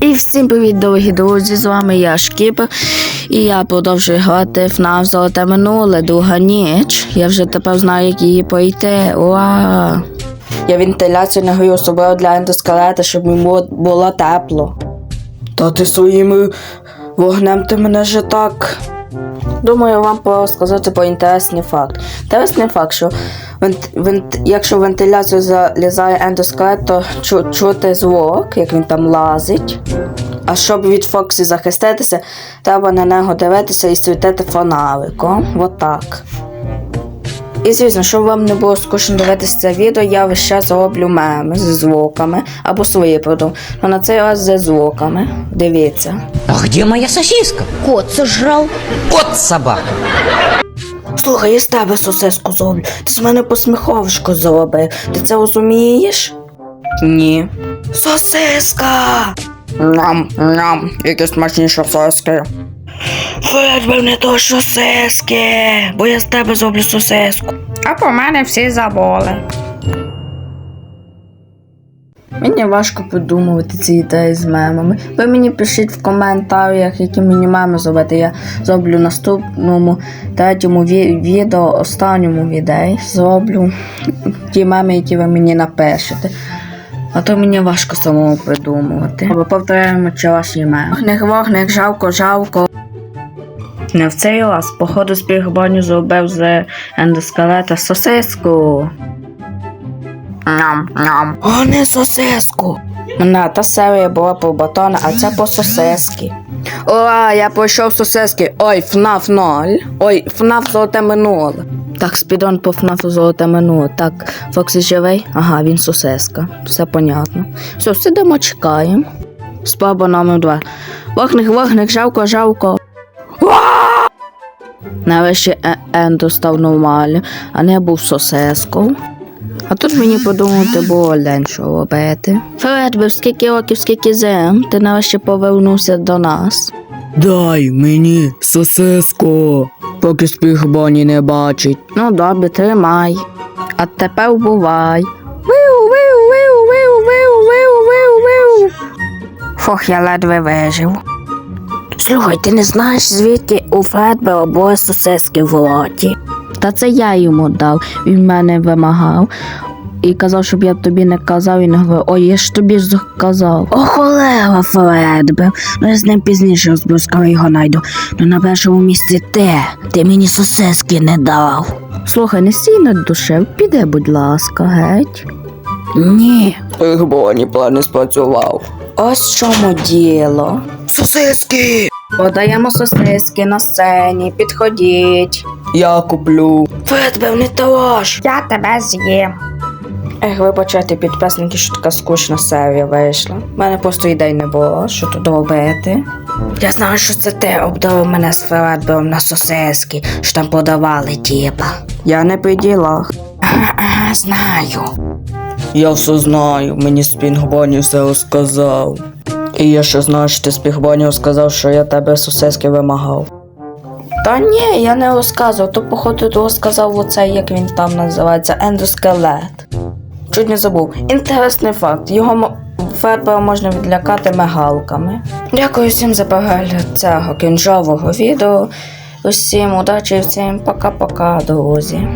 І всім привіт, дорогі друзі! З вами я Шкіп, І я продовжую грати FNAF Золоте минуле, друга ніч. Я вже тепер знаю, як її пройти. Уа! Я вентиляцію на грі особливо для ендоскелета, щоб йому було тепло. Та ти своїм вогнем ти мене вже так. Думаю, вам сказати про інтересний факт. Інтересний факт, що вент, вент, якщо в вентиляцію залізає ендоскелет, то чу, чути звук, як він там лазить. А щоб від Фоксі захиститися, треба на нього дивитися і світити фонариком. Отак. І звісно, щоб вам не було скучно дивитися це відео, я весь час зроблю меми зі звуками або свої продумки. Ну на цей раз зі звуками. Дивіться. А где моя сосиска? Кот сожрал. Вот собака. Слухай, я з тебе сосиску зроблю. Ти з мене посміховишко зробив. Ти це розумієш? Ні. Сосиска! Ням, ням, які смачні сосиски. Вирви не то сосиски, бо я з тебе зроблю сосиску. А по мене всі забули. Мені важко придумувати ці ідеї з мемами. Ви мені пишіть в коментарях, які мені меми зробити. Я зроблю в наступному третьому ві- відео, останньому відео. Зроблю ті меми, які ви мені напишете. А то мені важко самому придумувати. Бо повторяємо вчорашні меми. Вогник, вогник, жалко, жалко. Не в цей раз, походу, з пігбоню зробив з ендоскелета сосиску. Ням, ням. О, не сосиску. Мене та серія була про батона, а це по сосиски. Ура, я пройшов сосиски. Ой, ФНАФ 0. Ой, ФНАФ золоте минуле. Так, спідон по ФНАФу золоте минуле. Так, Фоксі живий? Ага, він сосиска. Все понятно. Все, сидимо, чекаємо. Спроба номер два. Вогник, вогник, жалко, жалко. Нарешті Е- Ендо став нормальним, а не був сосискою. А тут мені подумати було лень, що робити. Фредбер, скільки років, скільки зим, ти нарешті повернувся до нас. Дай мені сосиску, поки спігбоні не бачить. Ну добре, тримай. А тепер бувай. Виу, виу, виу, виу, виу, виу, виу, виу. Фух, я ледве вижив. Слухай, ти не знаєш, звідки у Фредбера були сосиски в роті? Та це я йому дав, він мене вимагав. І казав, щоб я тобі не казав, і не говорив, ой, я ж тобі ж казав. О, холера, Фредбер. Ну я з ним пізніше розблискав його найду. Ну на першому місці ти. Ти мені сосиски не дав. Слухай, не стій над душею, піде, будь ласка, геть. Ні. Спігбоні план не спрацював. Ось чому діло. Сосиски! Подаємо сосиски на сцені, підходіть. Я куплю. Фредбер, не талаш. Я тебе з'їм. Ех, вибачайте, підписники, що така скучна серія вийшла. У мене просто ідей не було, що тут робити. Я знаю, що це ти обдав мене з Фредбером на сосиски, що там подавали тіпа. Я не при ділах. Ага, ага, знаю. Я все знаю, мені спінгбоні все розказав. І я ще знаю, що ти спігбоні розказав, що я тебе сосиски вимагав. Та ні, я не розказував, то походу ти розказав оцей, як він там називається, ендоскелет. Чуть не забув. Інтересний факт. Його Фербера можна відлякати мигалками. Дякую всім за перегляд цього кінжового відео. Усім удачі і всім пока-пока, друзі.